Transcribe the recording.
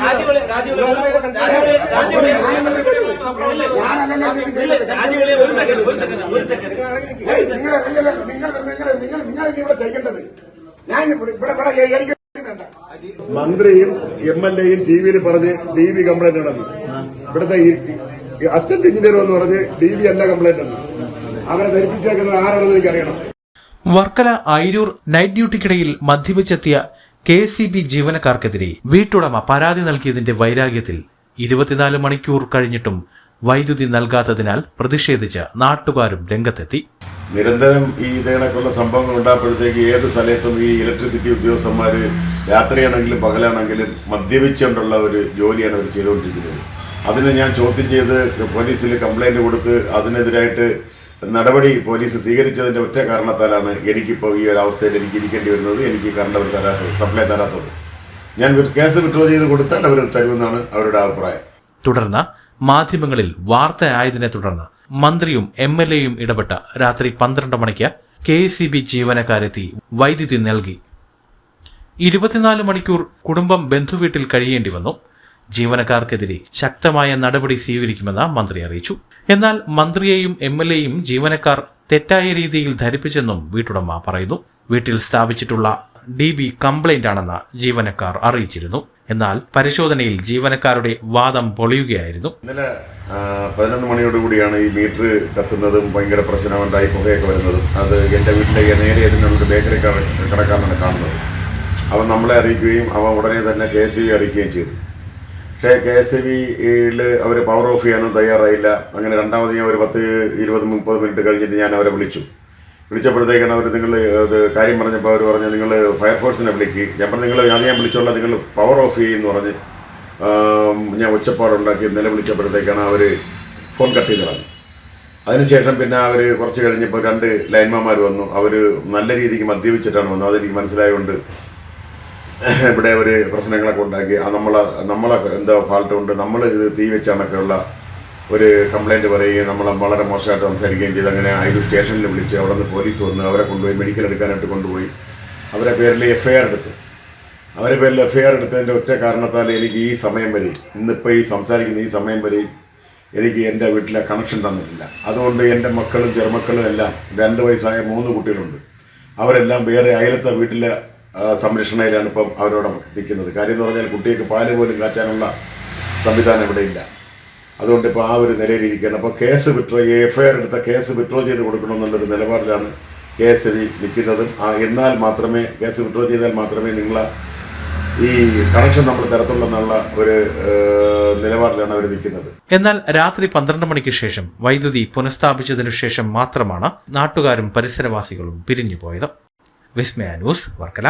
രാജുവിളി രാജുവിളി രാജുവിളി രാജുവിളി നില്ല്, രാജുവിളി ഒരു സെക്കൻഡ് ഒരു സെക്കൻഡ് ഒരു സെക്കൻഡ് നിങ്ങൾ നിങ്ങൾ നിങ്ങൾ നിങ്ങൾ നിങ്ങൾ നിങ്ങൾ ഇവിടെ ചെയ്യേണ്ടത് ഞാൻ ഇവിടെ ഇവിടെ എനിക്ക് മന്ത്രിയും എം എൽ എയും ടി വിയിൽ പറഞ്ഞ് ഡി വി കംപ്ലൈന്റ് നടന്നു ഇവിടുത്തെ അസിസ്റ്റന്റ് എഞ്ചിനീയർ എന്ന് പറഞ്ഞ് ഡി വി അല്ല കംപ്ലൈന്റ് എന്ന് അവരെ ധരിപ്പിച്ചേക്കുന്നത് ആരാണെന്ന് എനിക്കറിയണം വർക്കല അയിരൂർ നൈറ്റ് ഡ്യൂട്ടിക്കിടയിൽ മദ്യപിച്ചെത്തിയ കെ സി ബി ജീവനക്കാർക്കെതിരെ വീട്ടുടമ പരാതി നൽകിയതിന്റെ വൈരാഗ്യത്തിൽ ഇരുപത്തിനാല് മണിക്കൂർ കഴിഞ്ഞിട്ടും വൈദ്യുതി നൽകാത്തതിനാൽ പ്രതിഷേധിച്ച് നാട്ടുകാരും രംഗത്തെത്തി. നിരന്തരം ഈ ഇതേണക്കുള്ള സംഭവങ്ങൾ ഉണ്ടാകുമ്പോഴത്തേക്ക് ഏത് സ്ഥലത്തും ഈ ഇലക്ട്രിസിറ്റി ഉദ്യോഗസ്ഥന്മാര് രാത്രിയാണെങ്കിലും പകലാണെങ്കിലും മദ്യപിച്ചുകൊണ്ടുള്ള ഒരു ജോലിയാണ് അവർ ചെയ്തുകൊണ്ടിരിക്കുന്നത്. അതിന് ഞാൻ ചോദ്യം ചെയ്ത് പോലീസിൽ കംപ്ലൈന്റ് കൊടുത്ത് അതിനെതിരായിട്ട് നടപടി പോലീസ് സ്വീകരിച്ചതിന്റെ ഒറ്റ കാരണത്താലാണ് എനിക്കിപ്പോൾ ഈ ഒരു അവസ്ഥയിൽ എനിക്ക് ഇരിക്കേണ്ടി വരുന്നത്. എനിക്ക് കറണ്ട് അവർ തരാത്തത് സപ്ലൈ തരാത്തത്. ഞാൻ കേസ് വിഡ്രോ ചെയ്ത് കൊടുത്താൽ അവർ തരുമെന്നാണ് അവരുടെ അഭിപ്രായം. തുടർന്ന് മാധ്യമങ്ങളിൽ വാർത്തയായതിനെ തുടർന്ന് മന്ത്രിയും എം എൽ എയും ഇടപെട്ട രാത്രി പന്ത്രണ്ട് മണിക്ക് കെ സി ബി ജീവനക്കാരെത്തി വൈദ്യുതി നൽകി. ഇരുപത്തിനാല് മണിക്കൂർ കുടുംബം ബന്ധുവീട്ടിൽ കഴിയേണ്ടി വന്നു. ജീവനക്കാർക്കെതിരെ ശക്തമായ നടപടി സ്വീകരിക്കുമെന്ന് മന്ത്രി അറിയിച്ചു. എന്നാൽ മന്ത്രിയെയും എം എൽ എയും ജീവനക്കാർ തെറ്റായ രീതിയിൽ ധരിപ്പിച്ചെന്നും വീട്ടുടമ പറയുന്നു. വീട്ടിൽ സ്ഥാപിച്ചിട്ടുള്ള ഡി ബി കംപ്ലൈന്റ് ആണെന്ന് ജീവനക്കാർ അറിയിച്ചിരുന്നു. എന്നാൽ പരിശോധനയിൽ ജീവനക്കാരുടെ വാദം പൊളിയുകയായിരുന്നു. ഇന്നലെ പതിനൊന്ന് മണിയോടുകൂടിയാണ് ഈ മീറ്റർ കത്തുന്നതും ഭയങ്കര പ്രശ്നമുണ്ടായി പുകയൊക്കെ വരുന്നതും. അത് എന്റെ വീട്ടിലേക്ക് നേരെ അതിനുള്ള ബേക്കറി കടക്കാരനാണ് കാണുന്നത്. അവൻ നമ്മളെ അറിയിക്കുകയും അവൻ ഉടനെ തന്നെ കെ സി അറിയിക്കുകയും ചെയ്തു. പക്ഷേ കെ എസ് ബിയിൽ അവർ പവർ ഓഫ് ചെയ്യാനും തയ്യാറായില്ല. അങ്ങനെ രണ്ടാമത് ഞാൻ ഒരു പത്ത് ഇരുപത് മുപ്പത് മിനിറ്റ് കഴിഞ്ഞിട്ട് ഞാൻ അവരെ വിളിച്ചു. വിളിച്ചപ്പോഴത്തേക്കാണ് അവർ നിങ്ങൾ അത് കാര്യം പറഞ്ഞപ്പോൾ അവർ പറഞ്ഞു നിങ്ങൾ ഫയർഫോഴ്സിനെ വിളിക്കുക ഞാൻ പറഞ്ഞു നിങ്ങൾ അത് ഞാൻ വിളിച്ചോളാം നിങ്ങൾ പവർ ഓഫ് ചെയ്യുമെന്ന് പറഞ്ഞ് ഞാൻ ഒച്ചപ്പാടുണ്ടാക്കി നിലവിളിച്ചപ്പോഴത്തേക്കാണ് അവർ ഫോൺ കട്ട് ചെയ്ത് കളഞ്ഞു അതിനുശേഷം പിന്നെ അവർ കുറച്ച് കഴിഞ്ഞപ്പോൾ രണ്ട് ലൈൻമാന്മാർ വന്നു. അവർ നല്ല രീതിക്ക് മദ്യപിച്ചിട്ടാണ് വന്നത്. അതെനിക്ക് മനസ്സിലായതുകൊണ്ട് ഇവിടെ ഒരു പ്രശ്നങ്ങളൊക്കെ ഉണ്ടാക്കി. നമ്മളെ നമ്മളെ എന്താ ഫാൾട്ട് കൊണ്ട് നമ്മൾ ഇത് തീ വെച്ചാണൊക്കെയുള്ള ഒരു കംപ്ലൈന്റ് പറയുകയും നമ്മൾ വളരെ മോശമായിട്ട് സംസാരിക്കുകയും ചെയ്ത് അങ്ങനെ ആയത് സ്റ്റേഷനിൽ വിളിച്ച് അവിടെ നിന്ന് പോലീസ് വന്ന് അവരെ കൊണ്ടുപോയി മെഡിക്കൽ എടുക്കാനായിട്ട് കൊണ്ടുപോയി. അവരെ പേരിൽ എഫ് ഐ ആർ എടുത്ത്. അവരെ പേരിൽ എഫ് ഐ ആർ എടുത്തതിന്റെ ഒറ്റ കാരണത്താൽ എനിക്ക് ഈ സമയം വരെയും ഇന്നിപ്പോൾ ഈ സംസാരിക്കുന്ന ഈ സമയം വരെയും എനിക്ക് എന്റെ വീട്ടിലെ കണക്ഷൻ തന്നിട്ടില്ല. അതുകൊണ്ട് എന്റെ മക്കളും ചെറുമക്കളും എല്ലാം രണ്ട് വയസ്സായ മൂന്ന് കുട്ടികളുണ്ട്. അവരെല്ലാം വേറെ അയലത്തെ വീട്ടിലെ സംരക്ഷണയിലാണ് ഇപ്പം അവരോട് നിൽക്കുന്നത്. കാര്യം എന്ന് പറഞ്ഞാൽ കുട്ടികൾക്ക് പാൽ പോലും കാച്ചാനുള്ള സംവിധാനം ഇവിടെ ഇല്ല. അതുകൊണ്ട് ഇപ്പോൾ ആ ഒരു നിലയിലിരിക്കുകയാണ്. അപ്പോൾ case withdraw F I R എടുത്ത കേസ് വിഡ്രോ ചെയ്ത് കൊടുക്കണമെന്നുള്ളൊരു നിലപാടിലാണ് കെ എസ് ബി നിൽക്കുന്നതും. ആ എന്നാൽ മാത്രമേ കേസ് വിഡ്രോ ചെയ്താൽ മാത്രമേ നിങ്ങൾ ഈ കണക്ഷൻ നമ്മൾ തരത്തുള്ളെന്നുള്ള ഒരു നിലപാടിലാണ് അവർ നിൽക്കുന്നത്. എന്നാൽ രാത്രി പന്ത്രണ്ട് മണിക്ക് ശേഷം വൈദ്യുതി പുനഃസ്ഥാപിച്ചതിനു ശേഷം മാത്രമാണ് നാട്ടുകാരും പരിസരവാസികളും പിരിഞ്ഞുപോയത്. വിസ്മയ ന്യൂസ് വർക്കല.